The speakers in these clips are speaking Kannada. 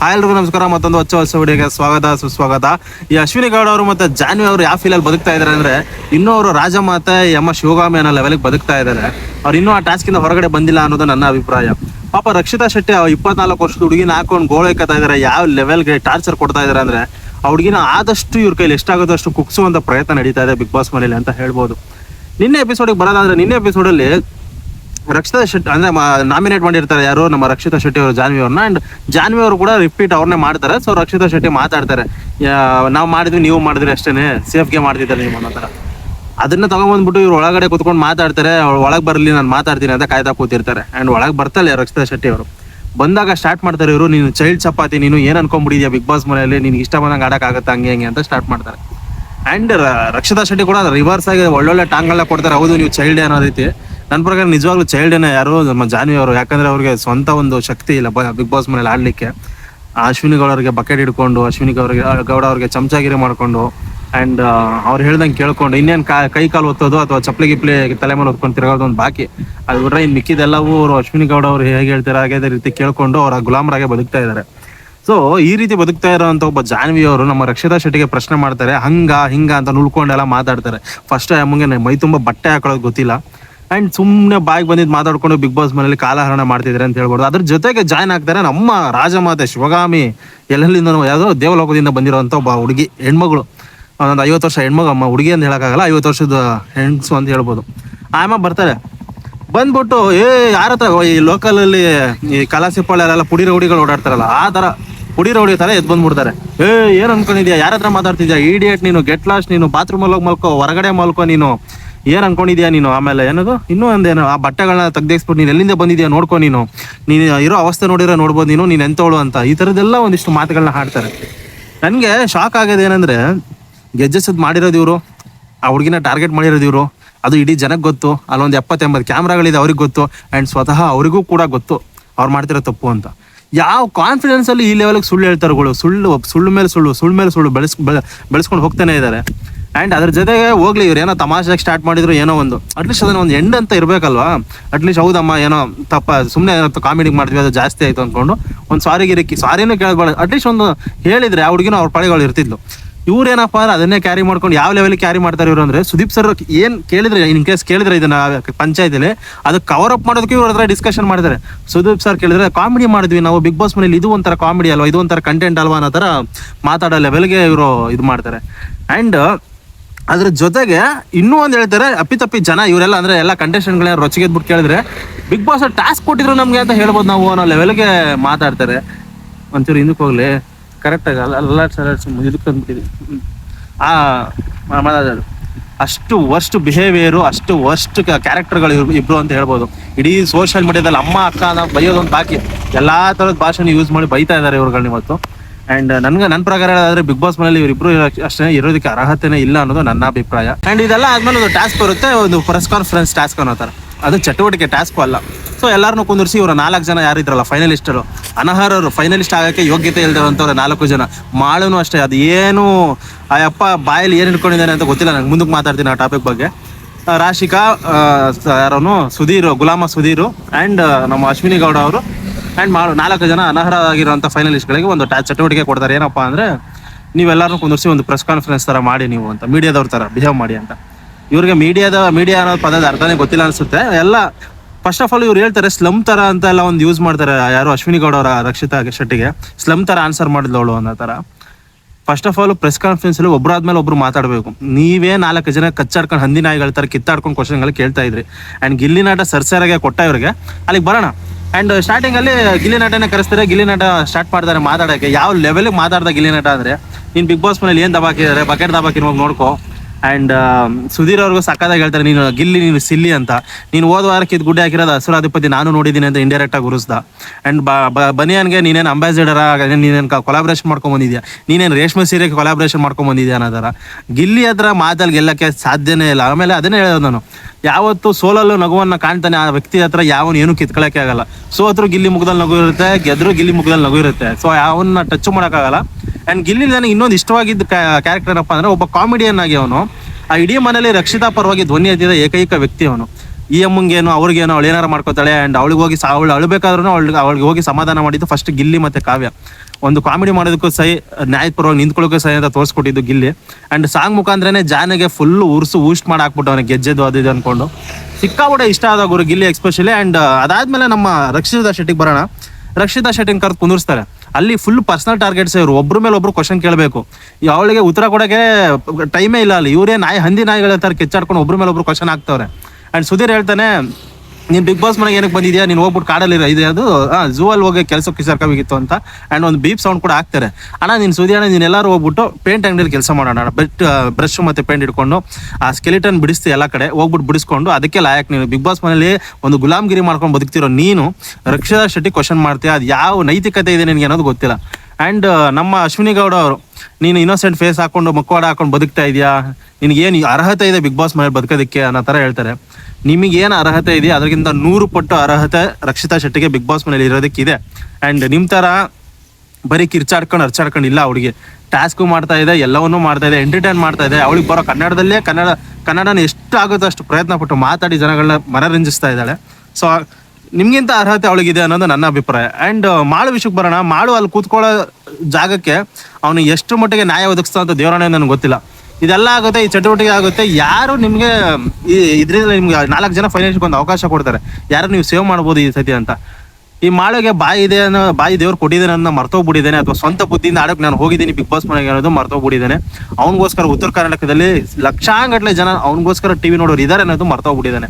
ಹಾಯ್ ಎಲ್ರಿಗೂ ನಮಸ್ಕಾರ, ಮತ್ತೊಂದು ಹೊಸ ಹೊಸ ವಿಡಿಯೋಗೆ ಸ್ವಾಗತ, ಸುಸ್ವಾಗತ. ಈ ಅಶ್ವಿನಿ ಗೌಡ ಅವರು ಮತ್ತೆ ಜಾನ್ವಿ ಅವರು ಯಾವ ಫೀಲಲ್ಲಿ ಬದುಕ್ತಾ ಇದಾರೆ ಅಂದ್ರೆ ಇನ್ನೂ ಅವರು ರಾಜಮಾತೆ ಎಮ್ಮ ಶಿವಗಾಮಿ ಅನ್ನೋ ಲೆವೆಲ್ಗೆ ಬದುಕ್ತಾ ಇದ್ದಾರೆ ಅವ್ರು ಇನ್ನೂ ಆ ಟಾಸ್ಕ್ ಇಂದ ಹೊರಗಡೆ ಬಂದಿಲ್ಲ ಅನ್ನೋದು ನನ್ನ ಅಭಿಪ್ರಾಯ. ಪಾಪ ರಕ್ಷಿತಾ ಶೆಟ್ಟಿ ಇಪ್ಪತ್ನಾಲ್ಕು ವರ್ಷದ ಹುಡುಗಿನ ಹಾಕೊಂಡು ಗೋಳೈಕತ್ತಾ ಇದಾರೆ, ಯಾವ ಲೆವೆಲ್ಗೆ ಟಾರ್ಚರ್ ಕೊಡ್ತಾ ಇದಾರೆ ಅಂದ್ರೆ ಆ ಹುಡುಗಿನ ಆದಷ್ಟು ಇವ್ರ ಕೈಲಿ ಎಷ್ಟಾಗುತ್ತೋ ಅಷ್ಟು ಪ್ರಯತ್ನ ನಡೀತಾ ಇದೆ ಬಿಗ್ ಬಾಸ್ ಮನೇಲಿ ಅಂತ ಹೇಳ್ಬೋದು. ನಿನ್ನೆ ಎಪಿಸೋಡಿಗೆ ಬರೋದಾದ್ರೆ ನಿನ್ನೆ ಎಪಿಸೋಡಲ್ಲಿ ರಕ್ಷಿತಾ ಶೆಟ್ಟಿ ಅಂದ್ರೆ ನಾಮಿನೇಟ್ ಮಾಡಿರ್ತಾರೆ ಯಾರು? ನಮ್ಮ ರಕ್ಷಿತಾ ಶೆಟ್ಟಿ ಅವರು ಜಾನ್ವಿ ಅವ್ರನ್ನ. ಅಂಡ್ ಜಾನ್ವಿ ಅವರು ಕೂಡ ರಿಪೀಟ್ ಅವ್ರನ್ನೇ ಮಾಡ್ತಾರೆ. ಸೊ ರಕ್ಷಿತಾ ಶೆಟ್ಟಿ ಮಾತಾಡ್ತಾರೆ. ನಾವು ಮಾಡಿದ್ವಿ, ನೀವು ಮಾಡಿದ್ರಿ ಅಷ್ಟೇನೆ. ಸೇಫ್ಗೆ ಮಾಡ್ತಿದ್ದಾರೆ ನೀವು ಅನ್ನೋ ಥರ ಅದನ್ನ ತಗೊಂಡ್ಬಂದ್ಬಿಟ್ಟು ಇವ್ರು ಒಳಗಡೆ ಕುತ್ಕೊಂಡು ಮಾತಾಡ್ತಾರೆ. ಅವ್ರು ಒಳಗೆ ಬರಲಿ, ನಾನು ಮಾತಾಡ್ತೀನಿ ಅಂತ ಕಾಯ್ತಾ ಕೂತಿರ್ತಾರೆ. ಅಂಡ್ ಒಳಗೆ ಬರ್ತಲ್ಲ ರಕ್ಷಿತಾ ಶೆಟ್ಟಿ ಅವರು. ಬಂದಾಗ ಸ್ಟಾರ್ಟ್ ಮಾಡ್ತಾರೆ ಇವರು. ನೀನು ಚೈಲ್ಡ್ ಚಪಾತಿ, ನೀನು ಏನು ಅನ್ಕೊಂಡ್ಬಿಟ್ಟಿದ್ಯಾ ಬಿಗ್ ಬಾಸ್ ಮನೆಯಲ್ಲಿ? ನಿನ್ಗೆ ಇಷ್ಟ ಬಂದಂಗೆ ಆಡೋಕ್ಕಾಗತ್ತೆ ಹಂಗೆ ಹಂಗೆ ಅಂತ ಸ್ಟಾರ್ಟ್ ಮಾಡ್ತಾರೆ. ಅಂಡ್ ರಕ್ಷಿತಾ ಶೆಟ್ಟಿ ಕೂಡ ರಿವರ್ಸ್ ಆಗಿ ಒಳ್ಳೊಳ್ಳೆ ಟಾಂಗ್ಗಳನ್ನ ಕೊಡ್ತಾರೆ. ಹೌದು, ನೀವು ಚೈಲ್ಡ್ ಅನ್ನೋ ರೀತಿ. ನನ್ನ ಪ್ರಕಾರ ನಿಜವಾಗ್ಲೂ ಚೈಲ್ಡೇನೆ ಯಾರು ನಮ್ಮ ಜಾನ್ವಿ ಅವರು, ಯಾಕಂದ್ರೆ ಅವ್ರಿಗೆ ಸ್ವಂತ ಒಂದು ಶಕ್ತಿ ಇಲ್ಲ ಬಿಗ್ ಬಾಸ್ ಮನೇಲಿ ಆಡ್ಲಿಕ್ಕೆ. ಅಶ್ವಿನಿ ಗೌಡ ಅವ್ರಿಗೆ ಬಕೆಟ್ ಹಿಡ್ಕೊಂಡು ಅಶ್ವಿನಿ ಗೌಡ್ರಿಗೆ ಗೌಡ ಅವ್ರಿಗೆ ಚಮಚಾಗಿರಿ ಮಾಡ್ಕೊಂಡು ಅಂಡ್ ಅವ್ರು ಹೇಳ್ದಂಗೆ ಕೇಳ್ಕೊಂಡು, ಇನ್ನೇನು ಕಾ ಕಾಲು ಒತ್ತೋದು ಅಥವಾ ಚಪ್ಪಲಿ ಗಿಪ್ಲಿ ತಲೆ ಮೇಲೆ ಹೊತ್ಕೊಂಡು ತಿರ್ಗೋದು ಒಂದು ಬಾಕಿ. ಅದು ಬಿಟ್ರೆ ಇನ್ನು ಮಿಕ್ಕಿದೆಲ್ಲವೂ ಅವರು ಅಶ್ವಿನಿ ಗೌಡ ಅವ್ರು ಹೇಗೆ ಹೇಳ್ತಾರೆ, ಹಾಗೆ ಅದೇ ರೀತಿ ಕೇಳ್ಕೊಂಡು ಅವರ ಗುಲಾಮರಾಗೆ ಬದುಕ್ತಾ ಇದ್ದಾರೆ ಸೊ ಈ ರೀತಿ ಬದುಕ್ತಾ ಇರೋಂಥ ಒಬ್ಬ ಜಾನ್ವಿ ಅವರು ನಮ್ಮ ರಕ್ಷಿತಾ ಶೆಟ್ಟಿಗೆ ಪ್ರಶ್ನೆ ಮಾಡ್ತಾರೆ, ಹಂಗ ಹಿಂಗ ಅಂತ ನುಳ್ಕೊಂಡೆಲ್ಲ ಮಾತಾಡ್ತಾರೆ. ಫಸ್ಟ್ ಅಮ್ಮಂಗೆ ಮೈ ತುಂಬ ಬಟ್ಟೆ ಹಾಕೊಳ್ಳೋದು ಗೊತ್ತಿಲ್ಲ. ಅಂಡ್ ಸುಮ್ಮನೆ ಬಾಯಿಗೆ ಬಂದಿದ್ದು ಮಾತಾಡ್ಕೊಂಡು ಬಿಗ್ ಬಾಸ್ ಮನೇಲಿ ಕಾಲಹರಣ ಮಾಡ್ತಿದ್ದಾರೆ ಅಂತ ಹೇಳ್ಬೋದು. ಅದ್ರ ಜೊತೆಗೆ ಜಾಯ್ನ್ ಆಗ್ತಾರೆ ನಮ್ಮ ರಾಜಮಾತೆ ಶಿವಗಾಮಿ. ಎಲ್ಲೆಲ್ಲಿಂದ ಯಾವುದೋ ದೇವಲೋಕದಿಂದ ಬಂದಿರೋಂಥ ಒಬ್ಬ ಹುಡುಗಿ, ಹೆಣ್ಮಗಳು. ಒಂದೊಂದು ಐವತ್ತು ವರ್ಷ ಹೆಣ್ಮಗು, ಅಮ್ಮ ಹುಡುಗಿ ಅಂತ ಹೇಳೋಕ್ಕಾಗಲ್ಲ, ಐವತ್ತು ವರ್ಷದ ಹೆಣ್ಸು ಅಂತ ಹೇಳ್ಬೋದು. ಆಮ ಬರ್ತಾರೆ. ಬಂದ್ಬಿಟ್ಟು, ಏ, ಯಾರ ಹತ್ರ? ಈ ಲೋಕಲಲ್ಲಿ ಈ ಕಲಾಸಿಪ್ಪಳೆಲ್ಲ ಪುಡಿ ರೌಡಿಗಳು ಓಡಾಡ್ತಾರಲ್ಲ, ಆ ಥರ ಪುಡಿ ರೌಡಿ ತರ ಎದ್ದು ಬಂದ್ಬಿಡ್ತಾರೆ. ಏ, ಏನ್ ಅನ್ಕೊಂಡಿದ್ಯಾ? ಯಾರ ಹತ್ರ ಮಾತಾಡ್ತಿದ್ಯಾ? ಇಡಿಯಟ್ ನೀನು ಗೆಟ್ ಲಾಸ್ಟ್ ನೀನು ಬಾತ್ರೂಮ್ ಅಲ್ಲಿ ಹೋಗಿ ಮಲ್ಕೋ, ಹೊರಗಡೆ ಮಲ್ಕೋ ನೀನು. ಏನ್ ಅನ್ಕೊಂಡಿದ್ಯಾ ನೀನು? ಆಮೇಲೆ ಏನದು? ಇನ್ನೂ ಒಂದೇನು? ಆ ಬಟ್ಟೆಗಳನ್ನ ತೆಗ್ದೇಸ್ಬಿಟ್ಟು ನೀನು ಎಲ್ಲಿಂದ ಬಂದಿದ್ಯಾ ನೋಡ್ಕೊ ನೀನು. ನೀನು ಇರೋ ಅವಸ್ಥೆ ನೋಡಿದ್ರೆ ನೋಡ್ಬೋದು ನೀನು ನೀನು ಎಂತವಳು ಅಂತ. ಈ ಥರದ್ದೆಲ್ಲ ಒಂದಿಷ್ಟು ಮಾತುಗಳನ್ನ ಹಾಡ್ತಾರೆ. ನನಗೆ ಶಾಕ್ ಆಗೋದು ಏನಂದ್ರೆ, ಗೆಜ್ಜೆಸದ್ ಮಾಡಿರೋದು ಇವರು, ಆ ಹುಡುಗಿನ ಟಾರ್ಗೆಟ್ ಮಾಡಿರೋದು ಇವರು, ಅದು ಇಡೀ ಜನಕ್ಕೆ ಗೊತ್ತು, ಅಲ್ಲೊಂದು ಎಪ್ಪತ್ತೆಂಬತ್ತು ಕ್ಯಾಮ್ರಾಗಳಿದೆ ಅವ್ರಿಗೆ ಗೊತ್ತು ಆ್ಯಂಡ್ ಸ್ವತಃ ಅವರಿಗೂ ಕೂಡ ಗೊತ್ತು ಅವ್ರು ಮಾಡ್ತಿರೋ ತಪ್ಪು ಅಂತ. ಯಾವ ಕಾನ್ಫಿಡೆನ್ಸ್ ಅಲ್ಲಿ ಈ ಲೆವೆಲ್ಗೆ ಸುಳ್ಳು ಹೇಳ್ತಾರೆಗಳು ಸುಳ್ಳು ಸುಳ್ಳು ಮೇಲೆ ಸುಳ್ಳು ಸುಳ್ಳು ಮೇಲೆ ಸುಳ್ಳು ಬೆಳೆಸ್, ಬೆಳೆ- ಬೆಳೆಸ್ಕೊಂಡು ಹೋಗ್ತಾನೆ ಇದ್ದಾರೆ ಆ್ಯಂಡ್ ಅದ್ರ ಜೊತೆಗೆ ಹೋಗ್ಲಿ, ಇವ್ರು ಏನೋ ತಮಾಷೆಗೆ ಸ್ಟಾರ್ಟ್ ಮಾಡಿದ್ರು, ಏನೋ ಒಂದು. ಅಟ್ಲೀಸ್ಟ್ ಅದನ್ನ ಒಂದು ಎಂಡ್ ಅಂತ ಇರಬೇಕಲ್ವಾ? ಅಟ್ಲೀಸ್ಟ್ ಹೌದಮ್ಮ, ಏನೋ ತಪ್ಪ ಸುಮ್ಮನೆ ಕಾಮಿಡಿ ಮಾಡ್ತೀವಿ, ಅದು ಜಾಸ್ತಿ ಆಯ್ತು ಅಂದ್ಕೊಂಡು ಒಂದು ಸಾರಿ ಗಿರಿಕಿ ಸಾರಿನೂ ಕೇಳಬಾರ್ದು ಅಟ್ಲೀಸ್ಟ್ ಒಂದು ಹೇಳಿದ್ರೆ ಆ ಹುಡುಗಿನ ಅವ್ರ ಪಡೆಗಳು ಇರ್ತಿದ್ಲು. ಇವ್ರೇನಪ್ಪ ಅಂದ್ರೆ ಅದನ್ನೇ ಕ್ಯಾರಿ ಮಾಡ್ಕೊಂಡು ಯಾವ ಲೆವೆಲ್ ಕ್ಯಾರಿ ಮಾಡ್ತಾರೆ ಇವರು ಅಂದ್ರೆ, ಸುದೀಪ್ ಸರ್ ಏನ್ ಕೇಳಿದ್ರೆ, ಇನ್ ಕೇಸ್ ಕೇಳಿದ್ರೆ ಇದನ್ನ ಪಂಚಾಯತಿಲಿ, ಅದು ಕವರ್ ಅಪ್ ಮಾಡೋದಕ್ಕೆ ಇವ್ರ ಹತ್ರ ಡಿಸ್ಕಷನ್ ಮಾಡಿದ್ದಾರೆ ಸುದೀಪ್ ಸರ್ ಕೇಳಿದ್ರೆ ಕಾಮಿಡಿ ಮಾಡಿದ್ವಿ ನಾವು ಬಿಗ್ ಬಾಸ್ ಮನೇಲಿ ಇದು ಒಂಥರ ಕಾಮಿಡಿ ಅಲ್ವಾ, ಇದು ಒಂಥರ ಕಂಟೆಂಟ್ ಅಲ್ವಾ ಅನ್ನೋ ಥರ ಮಾತಾಡೋ ಲೆವೆಲ್ಗೆ ಇವರು ಇದು ಮಾಡ್ತಾರೆ. ಅಂಡ್ ಅದ್ರ ಜೊತೆಗೆ ಇನ್ನೂ ಒಂದು ಹೇಳ್ತಾರೆ ಅಪ್ಪಿತಪ್ಪಿ ಜನ ಇವರೆಲ್ಲ ಅಂದ್ರೆ ಎಲ್ಲ ಕಂಟೆಸ್ಟೆಂಟ್ಗಳನ್ನ ರೊಚ್ಚಿಗೆದ್ಬಿಟ್ಟು ಕೇಳಿದ್ರೆ ಬಿಗ್ ಬಾಸ್ ಟಾಸ್ಕ್ ಕೊಟ್ಟಿದ್ರು ನಮಗೆ ಅಂತ ಹೇಳ್ಬೋದು ನಾವು ಅನ್ನೋ ಲೆವೆಲ್ಗೆ ಮಾತಾಡ್ತಾರೆ. ಒಂಚೂರು ಹಿಂದಕ್ಕೆ ಹೋಗ್ಲಿ. ಕರೆಕ್ಟಾಗಿ ಅಲ್ಲ ಸರ್ ಇದಕ್ಕೆ ಅಂದ್ಬಿಟ್ಟಿದ್ವಿ ಆ ಮಾತಾಡೋದು ಅಷ್ಟು ವರ್ಸ್ಟ್ ಬಿಹೇವಿಯರು ಅಷ್ಟು ವರ್ಸ್ಟ್ ಕ್ಯಾರೆಕ್ಟರ್ಗಳು ಇಬ್ರು ಅಂತ ಹೇಳ್ಬೋದು. ಇಡೀ ಸೋಷಿಯಲ್ ಮೀಡಿಯಾದಲ್ಲಿ ಅಮ್ಮ, ಅಕ್ಕ ಅನ್ನೋ ಬೈಯೋದೊಂದು ಬಾಕಿ. ಎಲ್ಲಾ ತರದ ಭಾಷೆನ ಯೂಸ್ ಮಾಡಿ ಬೈತಾ ಇದ್ದಾರೆ ಇವ್ರುಗಳನ್ನ ಇವತ್ತು. ಅಂಡ್ ನನ್ಗೆ ನನ್ನ ಪ್ರಕಾರ ಹೇಳೋದಾದ್ರೆ ಬಿಗ್ ಬಾಸ್ ಮನೇಲಿ ಇವರಿಬ್ರು ಅಷ್ಟೇ ಇರೋದಕ್ಕೆ ಅರ್ಹತೆನೇ ಇಲ್ಲ ಅನ್ನೋದು ನನ್ನ ಅಭಿಪ್ರಾಯ. ಅಂಡ್ ಇದೆಲ್ಲ ಆದ್ಮೇಲೆ ಒಂದು ಟಾಸ್ಕ್ ಬರುತ್ತೆ, ಒಂದು ಪ್ರೆಸ್ ಕಾನ್ಫರೆನ್ಸ್ ಟಾಸ್ಕ್ ಅನ್ನೋ ಅದು ಚಟುವಟಿಕೆ ಟಾಸ್ಕ್ ಅಲ್ಲ. ಸೊ ಎಲ್ಲರನ್ನೂ ಕುಂದಿರಿಸಿ ಇವರು ನಾಲ್ಕು ಜನ ಯಾರಿದ್ರಲ್ಲ ಫೈನಲಿಸ್ಟರು ಅನರ್ಹರು ಫೈನಲಿಸ್ಟ್ ಆಗಕ್ಕೆ ಯೋಗ್ಯತೆ ಇಲ್ದಿರೋಂಥವ್ರು ನಾಲ್ಕು ಜನ. ಮಾಳುನು ಅಷ್ಟೇ, ಅದು ಏನು ಆ ಅಪ್ಪ ಬಾಯಲ್ಲಿ ಏನು ಇಟ್ಕೊಂಡಿದ್ದಾನೆ ಅಂತ ಗೊತ್ತಿಲ್ಲ, ನಂಗೆ ಮುಂದಕ್ಕೆ ಮಾತಾಡ್ತೀನಿ ಆ ಟಾಪಿಕ್ ಬಗ್ಗೆ. ರಾಶಿಕಾ ಯಾರನು ಸುಧೀರ್, ಗುಲಾಮ ಸುಧೀರು. ಆ್ಯಂಡ್ ನಮ್ಮ ಅಶ್ವಿನಿ ಗೌಡ ಅವರು. ಆ್ಯಂಡ್ ಮಾಡು. ನಾಲ್ಕು ಜನ ಅನರ್ಹರಾಗಿರುವಂಥ ಫೈನಲಿಸ್ಟ್ಗಳಿಗೆ ಒಂದು ಟ್ಯಾಚ್ ಚಟುವಟಿಕೆ ಕೊಡ್ತಾರೆ. ಏನಪ್ಪಾ ಅಂದರೆ ನೀವೆಲ್ಲರೂ ಕುಂದರ್ಸಿ ಒಂದು ಪ್ರೆಸ್ ಕಾನ್ಫರೆನ್ಸ್ ಥರ ಮಾಡಿ ನೀವು ಅಂತ, ಮೀಡಿಯಾದವ್ರ ಥರ ಬಿಹೇವ್ ಮಾಡಿ ಅಂತ. ಇವ್ರಿಗೆ ಮೀಡಿಯಾದ, ಮೀಡಿಯಾ ಅನ್ನೋ ಪದದ ಅರ್ಥನೇ ಗೊತ್ತಿಲ್ಲ ಅನ್ಸುತ್ತೆ. ಎಲ್ಲ ಫಸ್ಟ್ ಆಫ್ ಆಲ್ ಇವ್ರು ಹೇಳ್ತಾರೆ ಸ್ಲಮ್ ತರ ಅಂತ ಎಲ್ಲ ಒಂದು ಯೂಸ್ ಮಾಡ್ತಾರೆ ಯಾರು? ಅಶ್ವಿನಿ ಗೌಡ ಅವರ ರಕ್ಷಿತಾ ಶೆಟ್ಟಿಗೆ. ಸ್ಲಮ್ ತರ ಆನ್ಸರ್ ಮಾಡಿದವಳು ಅನ್ನೋ ತರ. First of all press conference ಅಲ್ಲಿ ಒಬ್ಬರಾದ್ಮೇಲೆ ಒಬ್ರು ಮಾತಾಡಬೇಕು. ನೀವೇ ನಾಲ್ಕು ಜನ ಕಚ್ಚಾಡ್ಕೊಂಡು ಹಂದಿ ನಾಯಿಗಳ ತರ ಕಿತ್ತಾಡ್ಕೊಂಡು ಕ್ವಶನ್ಗಳು ಕೇಳ್ತಾ ಇದ್ರಿ. ಅಂಡ್ ಗಿಲ್ಲಿ ನಾಟ ಸರ್ಸರಾಗೆ ಕೊಟ್ಟ ಇವ್ರಿಗೆ, ಅಲ್ಲಿಗೆ ಬರೋಣ. ಅಂಡ್ ಸ್ಟಾರ್ಟಿಂಗ್ ಅಲ್ಲಿ ಗಿಲ್ಲಿ ನಟನೆ ಕರೆಸ್ತಾರೆ. ಗಿಲ್ಲಿ ನಟ ಸ್ಟಾರ್ಟ್ ಮಾಡ್ತಾರೆ ಮಾತಾಡಕ್ಕೆ. ಯಾವ ಲೆವೆಲ್ ಮಾತಾಡ್ದ ಗಿಲ್ಲಿ ನಟ ಅಂದ್ರೆ ನೀನ್ ಬಿಗ್ ಬಾಸ್ ಮನೇಲಿ ಏನ್ ದಬಾಕಿದ್ದಾರೆ ಬಕೆಟ್ ದಬಾಕಿನ ಹೋಗಿ ನೋಡ್ಕೋ. ಅಂಡ್ ಸುಧೀರ್ ಅವ್ರಿಗೂ ಸಕ್ಕದಾಗ ಹೇಳ್ತಾರೆ, ನೀನು ಗಿಲ್ಲಿ, ನೀನು ಸಿಲ್ಲಿ ಅಂತ. ನೀನು ಹೋದ ವಾರಕ್ಕೆ ಇದು ಗುಡ್ಡೆ ಹಾಕಿರೋದು ಹಸುರಾಧಿಪತಿ, ನಾನು ನೋಡಿದ್ದೀನಿ ಅಂತ ಇಂಡೈರೆಕ್ಟ್ ಆಗಿ ಉರಿಸ್ದ ಅಂಡ್ ಬನಿಯನ್ಗೆ ನೀನೇನು ಅಂಬಾಸಿಡರ್ ನೀನೇನು ಕೊಲಾಬ್ರೇಷನ್ ಮಾಡ್ಕೊಂಡ್ ಬಂದಿದ್ಯಾ? ನೀನೇನು ರೇಷ್ಮೆ ಸೀರೆಗೆ ಕೊಲಾಬ್ರೇಷನ್ ಮಾಡ್ಕೊಂಡ್ ಬಂದಿದ್ಯಾ ಅನ್ನೋದರ ಗಿಲ್ಲಿ ಹತ್ರ ಮಾತಲ್ಲಿ ಗೆಲ್ಲಕ್ಕೆ ಸಾಧ್ಯನೇ ಇಲ್ಲ. ಆಮೇಲೆ ಅದನ್ನೇ ಹೇಳೋದು ನಾನು. ಯಾವತ್ತು ಸೋಲಲ್ಲೂ ನಗುವನ್ನ ಕಾಣ್ತಾನೆ. ಆ ವ್ಯಕ್ತಿ ಹತ್ರ ಯಾವನು ಏನು ಕಿತ್ಕೊಳಕ್ಕೆ ಆಗಲ್ಲ. ಸೋತ್ರು ಗಿಲ್ಲಿ ಮುಖದಲ್ಲಿ ನಗು ಇರುತ್ತೆ, ಗೆದ್ರು ಗಿಲ್ಲಿ ಮುಖದಲ್ಲಿ ನಗು ಇರುತ್ತೆ. ಸೊ ಯಾವನ್ನ ಟಚ್ ಮಾಡೋಕ್ಕಾಗಲ್ಲ. ಅಂಡ್ ಗಿಲ್ಲಿ ನನಗೆ ಇನ್ನೊಂದು ಇಷ್ಟವಾಗಿದ್ದ ಕ್ಯಾರೆಕ್ಟರ್ ಏನಪ್ಪ ಅಂದ್ರೆ ಒಬ್ಬ ಕಾಮಿಡಿಯನ್ ಆಗಿ ಅವನು, ಆ ಇಡೀ ಮನೇಲಿ ರಕ್ಷಿತಾ ಪರವಾಗಿ ಧ್ವನಿ ಎದ್ದಿದ ಏಕೈಕ ವ್ಯಕ್ತಿ ಅವನು. ಈ ಅಮ್ಮಂಗೇನು ಅವ್ರಿಗೇನು ಅವಳು ಏನಾರು ಮಾಡ್ಕೋತಾಳೆ ಅಂಡ್ ಅವಳಿಗೆ ಹೋಗಿ ಅವಳು ಅಳಬೇಕಾದ್ರೂ ಅವಳಿಗೆ ಅವಳಿಗೆ ಹೋಗಿ ಸಮಾಧಾನ ಮಾಡಿದ್ದು ಫಸ್ಟ್ ಗಿಲ್ಲಿ ಮತ್ತೆ ಕಾವ್ಯ. ಒಂದು ಕಾಮಿಡಿ ಮಾಡೋದಕ್ಕೂ ಸೈ ನ್ಯಾಯದ ಪರವಾಗಿ ನಿಂತ್ಕೊಳ್ಳೋಕೆ ಸೈ ಅಂತ ತೋರಿಸ್ಕೊಟ್ಟಿದ್ದು ಗಿಲ್ಲಿ. ಅಂಡ್ ಸಾಂಗ್ ಮುಖಾಂತರನೇ ಜಾನಿಗೆ ಫುಲ್ ಉರ್ಸು ಊಸ್ಟ್ ಮಾಡಿ ಹಾಕ್ಬಿಟ್ಟು ಅವನಿಗೆ ಗೆಜ್ಜೆದು ಅದು ಇದು ಅನ್ಕೊಂಡು. ಸಿಕ್ಕಾಪಟ್ಟೆ ಇಷ್ಟ ಆದ ಗುರು ಗಿಲ್ಲಿ ಎಕ್ಸ್ಪೆಷಲಿ ಅಂಡ್ ಅದಾದ್ಮೇಲೆ ನಮ್ಮ ರಕ್ಷಿತಾ ಶೆಟ್ಟಿಗೆ ಬರೋಣ. ರಕ್ಷಿತಾ ಶೆಟ್ಟಿನ ಕರೆದು ಕುಂದಿರ್ಸ್ತಾರೆ. ಅಲ್ಲಿ ಫುಲ್ ಪರ್ಸನಲ್ ಟಾರ್ಗೆಟ್ಸ್ ಇವರು. ಒಬ್ರ ಮೇಲೆ ಒಬ್ರು ಕ್ವಶನ್ ಕೇಳಬೇಕು. ಅವಳಿಗೆ ಉತ್ತರ ಕೊಡೋಕೆ ಟೈಮೇ ಇಲ್ಲ ಅಲ್ಲಿ. ಇವರೇ ನಾಯಿ, ಹಂದಿ ನಾಯಿಗಳ ತರ ಕೆಚ್ಚಾಡ್ಕೊಂಡು ಒಬ್ರ ಮೇಲೆ ಒಬ್ರು ಕ್ವಶನ್ ಹಾಕ್ತವ್ರೆ. ಅಂಡ್ ಸುಧೀರ್ ಹೇಳ್ತಾನೆ ನೀನ್ ಬಿಗ್ ಬಾಸ್ ಮನೆಗೆ ಏನಕ್ಕೆ ಬಂದಿದ್ಯಾ? ನೀನು ಹೋಗ್ಬಿಟ್ಟು ಕಾಡಲ್ಲಿ ಇದೆ ಅದು ಝೂ ಅಲ್ಲಿ ಹೋಗಿ ಕೆಲಸಕ್ಕೆ ಸರ್ಕೋಬೇಕಿತ್ತು ಅಂತ. ಅಂಡ್ ಒಂದು ಬೀಪ್ ಸೌಂಡ್ ಕೂಡ ಹಾಕ್ತಾರೆ. ಅಣ್ಣ, ನೀನು ಸುದಿ ಅಣ್ಣ ನೀನು ಎಲ್ಲರೂ ಹೋಗ್ಬಿಟ್ಟು ಪೇಂಟ್ ಅಂಗಡಿಯಲ್ಲಿ ಕೆಲಸ ಮಾಡೋಣ ಬೆಟ್ ಬ್ರಷ್ ಮತ್ತೆ ಪೇಂಟ್ ಇಟ್ಕೊಂಡು, ಆ ಸ್ಕೆಲಿಟನ್ ಬಿಡಿಸ್ತಿ ಎಲ್ಲ ಕಡೆ. ಹೋಗ್ಬಿಟ್ಟು ಬಿಡಿಸ್ಕೊಂಡು, ಅದಕ್ಕೆ ಲಾಯಕ್ ನೀನು. ಬಿಗ್ ಬಾಸ್ ಮನೇಲಿ ಒಂದು ಗುಲಾಮ್ಗಿರಿ ಮಾಡ್ಕೊಂಡು ಬದುಕ್ತಿರೋ ನೀನು ರಕ್ಷಿತಾ ಶೆಟ್ಟಿ ಕ್ವಶನ್ ಮಾಡ್ತೀಯ. ಅದು ಯಾವ ನೈತಿಕತೆ ಇದೆ ನಿನಗೆ ಅನ್ನೋದು ಗೊತ್ತಿಲ್ಲ. ಅಂಡ್ ನಮ್ಮ ಅಶ್ವಿನಿ ಗೌಡ ಅವರು, ನೀನು ಇನ್ನೋಸೆಂಟ್ ಫೇಸ್ ಹಾಕೊಂಡು ಮಕ್ಕವಾಡ ಹಾಕೊಂಡು ಬದುಕ್ತಾ ಇದೆಯಾ? ನಿನಗೇನು ಅರ್ಹತೆ ಇದೆ ಬಿಗ್ ಬಾಸ್ ಮನೇಲಿ ಬದುಕೋದಕ್ಕೆ ಅನ್ನೋ ಥರ ಹೇಳ್ತಾರೆ. ನಿಮಗೆ ಏನು ಅರ್ಹತೆ ಇದೆ ಅದಕ್ಕಿಂತ ನೂರು ಪಟ್ಟು ಅರ್ಹತೆ ರಕ್ಷಿತಾ ಶೆಟ್ಟಿಗೆ ಬಿಗ್ ಬಾಸ್ ಮನೇಲಿ ಇರೋದಕ್ಕಿದೆ ಆ್ಯಂಡ್ ನಿಮ್ಮ ಥರ ಬರೀ ಕಿರ್ಚಾಡ್ಕೊಂಡು ಅರ್ಚಾಡ್ಕೊಂಡು ಇಲ್ಲ ಅವಳಿಗೆ. ಟಾಸ್ಕು ಮಾಡ್ತಾ ಇದೆ, ಎಲ್ಲವನ್ನೂ ಮಾಡ್ತಾ ಇದೆ ಎಂಟರ್ಟೈನ್ ಮಾಡ್ತಾ ಇದೆ. ಅವಳಿಗೆ ಬರೋ ಕನ್ನಡದಲ್ಲೇ ಕನ್ನಡ, ಕನ್ನಡನ ಎಷ್ಟು ಆಗುತ್ತೋ ಅಷ್ಟು ಪ್ರಯತ್ನ ಪಟ್ಟು ಮಾತಾಡಿ ಜನಗಳನ್ನ ಮನರಂಜಿಸ್ತಾ ಇದ್ದಾಳೆ. ಸೊ ನಿಮಗಿಂತ ಅರ್ಹತೆ ಅವಳಿಗಿದೆ ಅನ್ನೋದು ನನ್ನ ಅಭಿಪ್ರಾಯ. ಆ್ಯಂಡ್ ಮಾಳು ವಿಷಯಕ್ಕೆ ಬರೋಣ. ಮಾಳು ಅಲ್ಲಿ ಕೂತ್ಕೊಳ್ಳೋ ಜಾಗಕ್ಕೆ ಅವನು ಎಷ್ಟು ಮಟ್ಟಿಗೆ ನ್ಯಾಯ ಒದಗಿಸ್ತಾ ಅಂತ ದೇವರಾಣೆ ನನಗೆ ಗೊತ್ತಿಲ್ಲ. ಇದೆಲ್ಲ ಆಗುತ್ತೆ, ಈ ಚಟುವಟಿಕೆ ಆಗುತ್ತೆ. ಯಾರು ನಿಮಗೆ ಈ ಇದರಿಂದ ನಿಮ್ಗೆ ನಾಲ್ಕು ಜನ ಫೈನಾನ್ಷಿಯಲ್ ಒಂದು ಅವಕಾಶ ಕೊಡ್ತಾರೆ. ಯಾರು ನೀವು ಸೇವ್ ಮಾಡ್ಬೋದು ಈ ಸತಿ ಅಂತ. ಈ ಮಾಳಿಗೆ ಬಾಯಿ ಇದೆ ಅನ್ನೋ, ಬಾಯಿ ದೇವ್ರು ಕೊಟ್ಟಿದ್ದಾನೆ ಅನ್ನೋ ಮರ್ತೋಗ್ಬಿಟ್ಟಿದ್ದಾನೆ, ಅಥವಾ ಸ್ವಂತ ಬುದ್ಧಿಯಿಂದ ಆಡೋಕೆ ನಾನು ಹೋಗಿದ್ದೀನಿ ಬಿಗ್ ಬಾಸ್ ಮನೆಗೆ ಅನ್ನೋದು ಮರ್ತೋಗ್ಬಿಟ್ಟಿದ್ದಾನೆ. ಅವನಿಗೋಸ್ಕರ ಉತ್ತರ ಕರ್ನಾಟಕದಲ್ಲಿ ಲಕ್ಷಾಂಗಟ್ಲೆ ಜನ ಅವನಿಗೋಸ್ಕರ ಟಿವಿ ನೋಡೋರು ಇದ್ದಾರೆ ಅನ್ನೋದು ಮರ್ತೋಗ್ಬಿಟ್ಟಿದ್ದಾನೆ.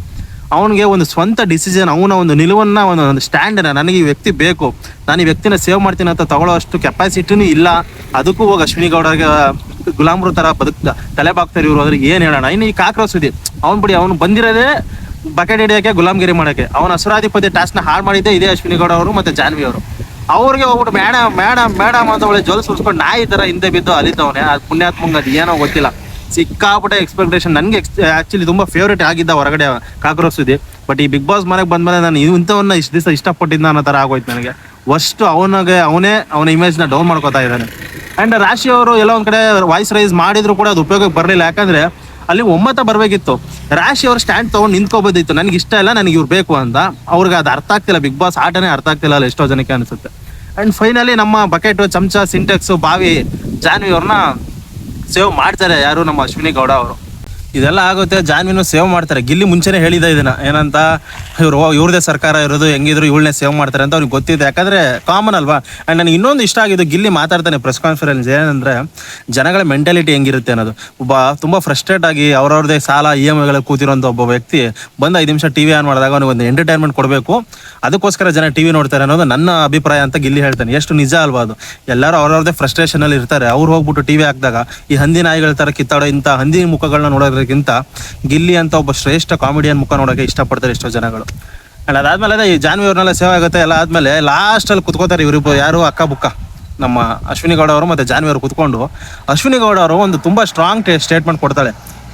ಅವನಿಗೆ ಒಂದು ಸ್ವಂತ ಡಿಸಿಷನ್ ಅವನ ಒಂದು ನಿಲುವನ್ನ, ಒಂದು ಒಂದು ಸ್ಟ್ಯಾಂಡ್ ನನಗೆ ಈ ವ್ಯಕ್ತಿ ಬೇಕು. ನಾನು ಈ ವ್ಯಕ್ತಿನ ಸೇವ್ ಮಾಡ್ತೀನಿ ಅಂತ ತಗೊಳ್ಳೋ ಅಷ್ಟು ಕೆಪಾಸಿಟಿನೂ ಇಲ್ಲ. ಅದಕ್ಕೂ ಹೋಗಿ ಅಶ್ವಿನಿ ಗೌಡಗೆ ಗುಲಾಮ್ರು ತರ ಬದುಕ್ ತಲೆ ಬಾಗ್ತಾರೆ ಇವರು ಅದ್ರಿಗೆ ಏನ್ ಹೇಳೋಣ? ಇನ್ನು ಈ ಕಾಕ್ರೋಚ್ ಇದೆ. ಅವ್ನು ಬಿಡಿ, ಅವ್ನು ಬಂದಿರೋದೇ ಬಕೆಟ್ ಹಿಡಿಯೋಕೆ, ಗುಲಾಮ್ಗಿರಿ ಮಾಡೋಕೆ. ಅವನ ಅಸುರಾಧಿಪತಿ ಟಾಸ್ಕ್ನ ಹಾಳು ಮಾಡಿದ್ದೆ ಇದೇ ಅಶ್ವಿನಿ ಗೌಡ ಅವರು ಮತ್ತೆ ಜಾನ್ವಿ ಅವರು. ಅವ್ರಿಗೆ ಹೋಗ್ಬಿಟ್ಟು ಮೇಡಮ್ ಮೇಡಮ್ ಮೇಡಮ್ ಅಂತ ಒಳ್ಳೆ ಜೊಲ್ ಸುರ್ಸ್ಕೊಂಡು ನಾಯಿ ತರ ಹಿಂದೆ ಬಿದ್ದು ಅಲಿತವನೆ. ಅದು ಪುಣ್ಯಾತ್ಮಂಗ ಅದು ಏನೋ ಗೊತ್ತಿಲ್ಲ. ಸಿಕ್ಕಾಪಟ್ಟೆ ಎಕ್ಸ್ಪೆಕ್ಟೇಷನ್ ನನಗೆ ಆಕ್ಚುಲಿ ತುಂಬಾ ಫೇವ್ರೇಟ್ ಆಗಿದ್ದ ಹೊರಗಡೆ ಕಾಕ್ರೋಸ್ ಇದೆ. ಬಟ್ ಈ ಬಿಗ್ ಬಾಸ್ ಮನೆಗೆ ಬಂದ್ಮೇಲೆ ನಾನು ಇಂಥವನ್ನ ಇಷ್ಟು ದಿವಸ ಇಷ್ಟಪಟ್ಟಿದ್ದ ಅನ್ನೋ ತರ ಆಗೋಯ್ತು ನನಗೆ. ವಸ್ಟ್ ಅವನಿಗೆ, ಅವನೇ ಅವನ ಇಮೇಜ್ನ ಡೌನ್ ಮಾಡ್ಕೋತಾ ಇದ್ದಾನೆ. ಅಂಡ್ ರಾಶಿ ಅವರು ಎಲ್ಲ ಒಂದ್ ಕಡೆ ವಾಯ್ಸ್ ರೈಸ್ ಮಾಡಿದ್ರು ಕೂಡ ಅದು ಉಪಯೋಗಕ್ಕೆ ಬರಲಿಲ್ಲ. ಯಾಕಂದ್ರೆ ಅಲ್ಲಿ ಒಮ್ಮತ ಬರಬೇಕಿತ್ತು. ರಾಶಿ ಅವರು ಸ್ಟ್ಯಾಂಡ್ ತಗೊಂಡು ನಿಂತ್ಕೋಬೋದಿತ್ತು. ನನಗೆ ಇಷ್ಟ ಇಲ್ಲ, ನನಗೆ ಇವ್ರು ಬೇಕು ಅಂತ. ಅವ್ರಿಗೆ ಅದು ಅರ್ಥ ಆಗ್ತಿಲ್ಲ. ಬಿಗ್ ಬಾಸ್ ಆಟನೇ ಅರ್ಥ ಆಗ್ತಿಲ್ಲ ಅಲ್ಲಿ ಎಷ್ಟೋ ಜನಕ್ಕೆ ಅನಿಸುತ್ತೆ. ಅಂಡ್ ಫೈನಲಿ ನಮ್ಮ ಬಕೆಟ್ ಚಮಚ ಸಿಂಟೆಕ್ಸ್ ಬಾವಿ, ಜಾನ್ವಿ ಅವ್ರನ್ನ ಸೇವ್ ಮಾಡ್ತಾರೆ ಯಾರು? ನಮ್ಮ ಅಶ್ವಿನಿ ಗೌಡ ಅವರು. ಇದೆಲ್ಲ ಆಗುತ್ತೆ. ಜಾನ್ವಿನು ಸೇವ್ ಮಾಡ್ತಾರೆ. ಗಿಲ್ಲಿ ಮುಂಚೆನೆ ಹೇಳಿದ ಇದನ್ನ. ಏನಂತ? ಇವ್ರು ಇವ್ರದೇ ಸರ್ಕಾರ ಇರೋದು, ಹೆಂಗಿದ್ರು ಇವಳನ್ನೇ ಸೇವ್ ಮಾಡ್ತಾರೆ ಅಂತ ಅವ್ರಿಗೆ ಗೊತ್ತಿದೆ ಯಾಕಂದ್ರೆ ಕಾಮನ್ ಅಲ್ವಾ? ಅಂಡ್ ನನಗೆ ಇನ್ನೊಂದು ಇಷ್ಟ ಆಗಿದ್ದು ಗಿಲ್ಲಿ ಮಾತಾಡ್ತಾನೆ ಪ್ರೆಸ್ ಕಾನ್ಫರೆನ್ಸ್ ಏನಂದ್ರೆ, ಜನಗಳ ಮೆಂಟಾಲಿಟಿ ಹೆಂಗಿರುತ್ತೆ ಅನ್ನೋದು. ಒಬ್ಬ ತುಂಬಾ ಫ್ರಸ್ಟ್ರೇಟ್ ಆಗಿ ಅವ್ರವ್ರದೇ ಸಾಲ ಇ ಎಂ ಐಗಳ ಕೂತಿರೋಂಥ ಒಬ್ಬ ವ್ಯಕ್ತಿ ಬಂದು ಐದು ನಿಮಿಷ ಟಿವಿ ಆನ್ ಮಾಡಿದಾಗ ಅವನಿಗೆ ಒಂದು ಎಂಟರ್ಟೈನ್ಮೆಂಟ್ ಕೊಡಬೇಕು. ಅದಕ್ಕೋಸ್ಕರ ಜನ ಟಿವಿ ನೋಡ್ತಾರೆ ಅನ್ನೋದು ನನ್ನ ಅಭಿಪ್ರಾಯ ಅಂತ ಗಿಲ್ಲಿ ಹೇಳ್ತಾನೆ. ಎಷ್ಟು ನಿಜ ಅಲ್ವಾ ಅದು? ಎಲ್ಲರೂ ಅವ್ರವ್ರದೇ ಫ್ರಸ್ಟ್ರೇಷನ್ ಅಲ್ಲಿ ಇರ್ತಾರೆ. ಅವ್ರು ಹೋಗ್ಬಿಟ್ಟು ಟಿವಿ ಹಾಕಿದಾಗ ಈ ಹಂದಿ ನಾಯಿಗಳ ತರ ಕಿತ್ತಾಡೋ ಇಂಥ ಹಂದಿ ಮುಖಗಳನ್ನ ನೋಡೋದಕ್ಕಿಂತ ಗಿಲ್ಲಿ ಅಂತ ಒಬ್ಬ ಶ್ರೇಷ್ಠ ಕಾಮಿಡಿಯನ್ ಮುಖ ನೋಡೋಕೆ ಇಷ್ಟಪಡ್ತಾರೆ ಎಷ್ಟೋ ಜನಗಳು. ಅಂಡ್ ಅದಾದ್ಮೇಲೆ ಅದೇ ಈ ಜಾನ್ವಿ ಅವ್ರನ್ನೆಲ್ಲ ಸೇವ್ ಆಗುತ್ತೆ ಎಲ್ಲ ಆದ್ಮೇಲೆ ಲಾಸ್ಟ್ ಅಲ್ಲಿ ಕುತ್ಕೋತಾರೆ ಇವರಿಬ್ಬರು ಯಾರು ಅಕ್ಕ ಬುಕ್ಕ, ನಮ್ಮ ಅಶ್ವಿನಿ ಗೌಡ ಅವರು ಮತ್ತೆ ಜಾನ್ವಿ ಅವರು ಕುತ್ಕೊಂಡು, ಅಶ್ವಿನಿ ಗೌಡ ಅವರು ಒಂದು ತುಂಬಾ ಸ್ಟ್ರಾಂಗ್ ಸ್ಟೇಟ್ಮೆಂಟ್ ಕೊಡ್ತಾಳೆ.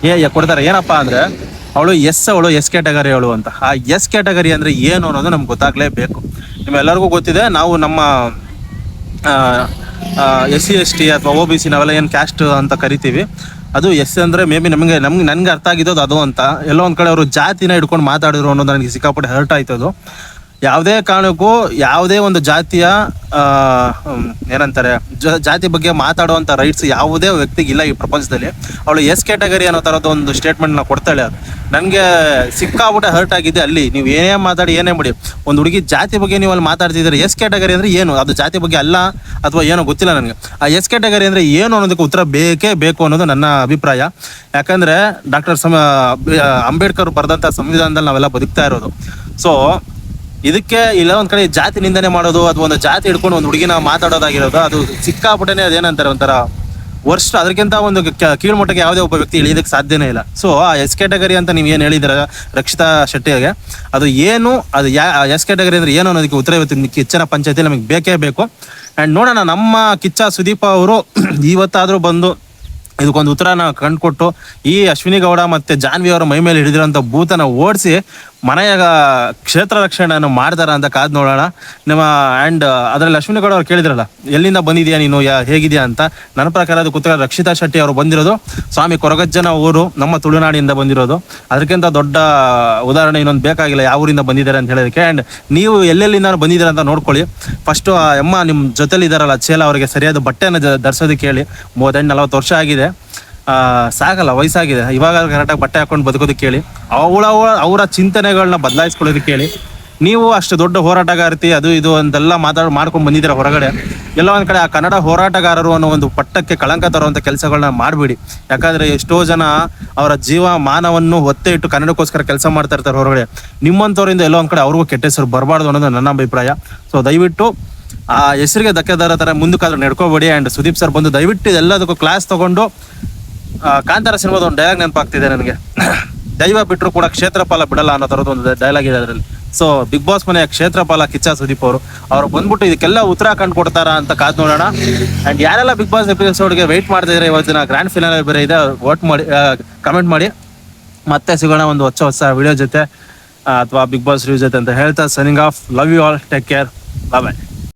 ಏ- ಕೊಡ್ತಾರೆ, ಏನಪ್ಪಾ ಅಂದ್ರೆ ಅವಳು ಎಸ್ ಅವಳು ಎಸ್ ಕ್ಯಾಟಗರಿ ಅವಳು ಅಂತ. ಆ ಎಸ್ ಕ್ಯಾಟಗರಿ ಅಂದ್ರೆ ಏನು ಅನ್ನೋದು ನಮ್ಗೆ ಗೊತ್ತಾಗ್ಲೇಬೇಕು. ನಿಮ್ಮೆಲ್ಲರಿಗೂ ಗೊತ್ತಿದೆ, ನಾವು ನಮ್ಮ ಎಸ್ ಸಿ, ಎಸ್ ಟಿ ಅಥವಾ ಒ ಬಿ ಸಿ ನಾವೆಲ್ಲ ಏನು ಕ್ಯಾಸ್ಟ್ ಅಂತ ಕರಿತೀವಿ. ಅದು ಎಸ್ ಅಂದ್ರೆ ಮೇ ಬಿ ನಮಗೆ ನಮ್ಗೆ ನನ್ಗೆ ಅರ್ಥ ಆಗಿದ್ದು ಅದು ಅಂತ. ಎಲ್ಲೋ ಒಂದ್ ಕಡೆ ಅವರು ಜಾತಿನ ಹಿಡ್ಕೊಂಡು ಮಾತಾಡಿದ್ರು ಅನ್ನೋದು ನನಗೆ ಸಿಕ್ಕಾಪಟ್ಟೆ ಹರ್ಟ್ ಆಯ್ತು ಯಾವುದೇ ಕಾರಣಕ್ಕೂ ಯಾವುದೇ ಒಂದು ಜಾತಿಯ ಏನಂತಾರೆ ಜಾತಿ ಬಗ್ಗೆ ಮಾತಾಡುವಂತ ರೈಟ್ಸ್ ಯಾವುದೇ ವ್ಯಕ್ತಿಗೆ ಇಲ್ಲ ಈ ಪ್ರಪಂಚದಲ್ಲಿ. ಅವಳು ಎಸ್ ಕ್ಯಾಟಗರಿ ಅನ್ನೋ ಥರದ ಒಂದು ಸ್ಟೇಟ್ಮೆಂಟ್ನ ಕೊಡ್ತಾಳೆ ನನಗೆ ಸಿಕ್ಕಾಬಿಟ್ಟೆ ಹರ್ಟ್ ಆಗಿದೆ ಅಲ್ಲಿ. ನೀವು ಏನೇ ಮಾತಾಡಿ, ಏನೇ ಮಾಡಿ. ಒಂದು ಹುಡುಗಿ ಜಾತಿ ಬಗ್ಗೆ ನೀವು ಅಲ್ಲಿ ಮಾತಾಡ್ತಿದ್ದೀರಿ? ಎಸ್ ಕ್ಯಾಟಗರಿ ಅಂದ್ರೆ ಏನು? ಅದು ಜಾತಿ ಬಗ್ಗೆ ಅಲ್ಲ ಅಥವಾ ಏನೋ ಗೊತ್ತಿಲ್ಲ ನನಗೆ. ಆ ಎಸ್ ಕ್ಯಾಟಗರಿ ಅಂದ್ರೆ ಏನು ಅನ್ನೋದಕ್ಕೆ ಉತ್ತರ ಬೇಕೇ ಬೇಕು ಅನ್ನೋದು ನನ್ನ ಅಭಿಪ್ರಾಯ. ಯಾಕಂದ್ರೆ ಡಾಕ್ಟರ್ ಸಮ ಅಂಬೇಡ್ಕರ್ ಬರೆದಂಥ ಸಂವಿಧಾನದಲ್ಲಿ ನಾವೆಲ್ಲ ಬದುಕ್ತಾ ಇರೋದು. ಸೊ ಇದಕ್ಕೆ ಇಲ್ಲ, ಒಂದ್ ಕಡೆ ಜಾತಿ ನಿಂದನೆ ಮಾಡೋದು ಅಥವಾ ಒಂದು ಜಾತಿ ಹಿಡ್ಕೊಂಡು ಒಂದು ಹುಡುಗಿನ ಮಾತಾಡೋದಾಗಿರೋದು, ಅದು ಸಿಕ್ಕಾಪಟ್ಟೆನೆ ಅದೇನಂತಾರೆ ಒಂಥರ ವರ್ಷ ಅದಕ್ಕಿಂತ ಒಂದು ಕೀಳ್ಮಟ್ಟಕ್ಕೆ ಯಾವುದೇ ಒಬ್ಬ ವ್ಯಕ್ತಿ ಇಳಿಯೋದಕ್ಕೆ ಸಾಧ್ಯನೇ ಇಲ್ಲ. ಸೊ ಆ ಎಸ್ ಕ್ಯಾಟಗರಿ ಅಂತ ನೀವು ಏನು ಹೇಳಿದಿರ, ರಕ್ಷಿತಾ ಶೆಟ್ಟಿಗೆ, ಅದು ಏನು, ಅದು ಯಾ ಎಸ್ ಕ್ಯಾಟಗರಿ ಅಂದ್ರೆ ಏನು ಅನ್ನೋದಕ್ಕೆ ಉತ್ತರ ಇವತ್ತು ಕಿಚ್ಚನ ಪಂಚಾಯತಿ ನಮಗೆ ಬೇಕೇ ಬೇಕು. ಆ್ಯಂಡ್ ನೋಡೋಣ, ನಮ್ಮ ಕಿಚ್ಚ ಸುದೀಪ ಅವರು ಇವತ್ತಾದರೂ ಬಂದು ಇದಕ್ಕೊಂದು ಉತ್ತರನ ಕಂಡುಕೊಟ್ಟು, ಈ ಅಶ್ವಿನಿ ಗೌಡ ಮತ್ತು ಜಾನ್ವಿ ಅವರ ಮೈ ಮೇಲೆ ಹಿಡಿದಿರೋಂಥ ಭೂತನ ಓಡಿಸಿ ಮನೆಯ ಕ್ಷೇತ್ರ ರಕ್ಷಣೆಯನ್ನು ಮಾಡ್ತಾರ ಅಂತ ಕಾದ್ ನೋಡೋಣ. ನಿಮ್ಮ ಆ್ಯಂಡ್ ಅದರಲ್ಲಿ ಲಕ್ಷ್ಮಿ ಕೂಡ ಅವ್ರು ಕೇಳಿದ್ರಲ್ಲ, ಎಲ್ಲಿಂದ ಬಂದಿದ್ಯಾ ನೀನು, ಯಾ, ಹೇಗಿದ್ಯಾ ಅಂತ? ನನ್ನ ಪ್ರಕಾರ ಅದು ರಕ್ಷಿತಾ ಶೆಟ್ಟಿ ಅವರು ಬಂದಿರೋದು. ಸ್ವಾಮಿ ಕೊರಗಜ್ಜನ ಊರು, ನಮ್ಮ ತುಳುನಾಡಿನಿಂದ ಬಂದಿರೋದು. ಅದಕ್ಕಿಂತ ದೊಡ್ಡ ಉದಾಹರಣೆ ಇನ್ನೊಂದು ಬೇಕಾಗಿಲ್ಲ, ಯಾವ ಊರಿಂದ ಬಂದಿದ್ದಾರೆ ಅಂತ ಹೇಳೋದಕ್ಕೆ. ಆ್ಯಂಡ್ ನೀವು ಎಲ್ಲೆಲ್ಲಿಂದ ಬಂದಿದ್ದೀರ ಅಂತ ನೋಡ್ಕೊಳ್ಳಿ. ಫಸ್ಟು ಆ ಅಮ್ಮ ನಿಮ್ಮ ಜೊತೆಲಿ ಇದ್ದಾರಲ್ಲ ಚೇಲ ಅವರಿಗೆ ಸರಿಯಾದ ಬಟ್ಟೆಯನ್ನು ಧರಿಸೋದಕ್ಕೆ ಹೇಳಿ. ಮೂವತ್ತೆಂಟು ನಲವತ್ತು ವರ್ಷ ಆಗಿದೆ. ಸಾಗಲ್ಲ, ವಯಸ್ಸಾಗಿದೆ. ಇವಾಗ ಕರೆಕ್ಟಾಗಿ ಬಟ್ಟೆ ಹಾಕೊಂಡು ಬದುಕೋದಕ್ಕೆ ಕೇಳಿ. ಅವಳ ಅವರ ಚಿಂತನೆಗಳನ್ನ ಬದಲಾಯಿಸ್ಕೊಳ್ಳೋದಕ್ಕೆ ಕೇಳಿ. ನೀವು ಅಷ್ಟು ದೊಡ್ಡ ಹೋರಾಟಗಾರತಿ, ಅದು ಇದು ಅಂತೆಲ್ಲ ಮಾತಾಡ್, ಮಾಡ್ಕೊಂಡು ಬಂದಿದ್ದೀರಾ ಹೊರಗಡೆ? ಎಲ್ಲ ಒಂದು ಕಡೆ ಆ ಕನ್ನಡ ಹೋರಾಟಗಾರರು ಅನ್ನೋ ಒಂದು ಪಟ್ಟಕ್ಕೆ ಕಳಂಕ ತರುವಂಥ ಕೆಲಸಗಳನ್ನ ಮಾಡಬೇಡಿ. ಯಾಕಂದ್ರೆ ಎಷ್ಟೋ ಜನ ಅವರ ಜೀವ ಮಾನವನ್ನು ಒತ್ತೆ ಇಟ್ಟು ಕನ್ನಡಕ್ಕೋಸ್ಕರ ಕೆಲಸ ಮಾಡ್ತಾ ಇರ್ತಾರೆ ಹೊರಗಡೆ. ನಿಮ್ಮಂಥವರಿಂದ ಎಲ್ಲೋ ಒಂದು ಕಡೆ ಅವ್ರಿಗೂ ಕೆಟ್ಟ ಹೆಸರು ಬರಬಾರ್ದು ಅನ್ನೋದು ನನ್ನ ಅಭಿಪ್ರಾಯ. ಸೊ ದಯವಿಟ್ಟು ಆ, ಹೆಸರಿಗೆ ಧಕ್ಕೆ ದರ ಥರ ಮುಂದಕ್ಕಾದ್ರೂ ನಡ್ಕೋಬೇಡಿ. ಆ್ಯಂಡ್ ಸುದೀಪ್ ಸರ್ ಬಂದು ದಯವಿಟ್ಟು ಎಲ್ಲದಕ್ಕೂ ಕ್ಲಾಸ್ ತಗೊಂಡು ಕಾಂತಾರ ಸಿನಿಮಾದ ಒಂದು ಡೈಲಾಗ್ ನೆನಪಾಗ್ತಿದೆ ನನಗೆ. ದೈವ ಬಿಟ್ಟರು ಕೂಡ ಕ್ಷೇತ್ರಪಾಲ ಬಿಡಲ್ಲ ಅನ್ನೋ ಥರದ್ದು ಒಂದು ಡೈಲಾಗ್ ಇದೆ ಅದರಲ್ಲಿ. ಸೊ ಬಿಗ್ ಬಾಸ್ ಮನೆಯ ಕ್ಷೇತ್ರಪಾಲ ಕಿಚ್ಚ ಸುದೀಪ್ ಅವರು, ಅವ್ರು ಬಂದ್ಬಿಟ್ಟು ಇದಕ್ಕೆಲ್ಲ ಉತ್ತರ ಕಂಡು ಕೊಡ್ತಾರ ಅಂತ ಕಾದ್ ನೋಡೋಣ. ಅಂಡ್ ಯಾರೆಲ್ಲ ಬಿಗ್ ಬಾಸ್ ಎಪಿಸೋಡ್ಗೆ ವೆಯ್ಟ್ ಮಾಡ್ತಿದ್ರೆ ಇವತ್ತಿನ ಗ್ರ್ಯಾಂಡ್ ಫಿನಾಲ್ ಬೇರೆ ಇದೆ ವೋಟ್ ಮಾಡಿ ಕಮೆಂಟ್ ಮಾಡಿ. ಮತ್ತೆ ಸಿಗೋಣ ಒಂದು ಹೊಸ ಹೊಸ ವಿಡಿಯೋ ಜೊತೆ ಅಥವಾ ಬಿಗ್ ಬಾಸ್ ರಿವ್ಯೂ ಜೊತೆ ಅಂತ ಹೇಳ್ತಾ signing off love you all take care bye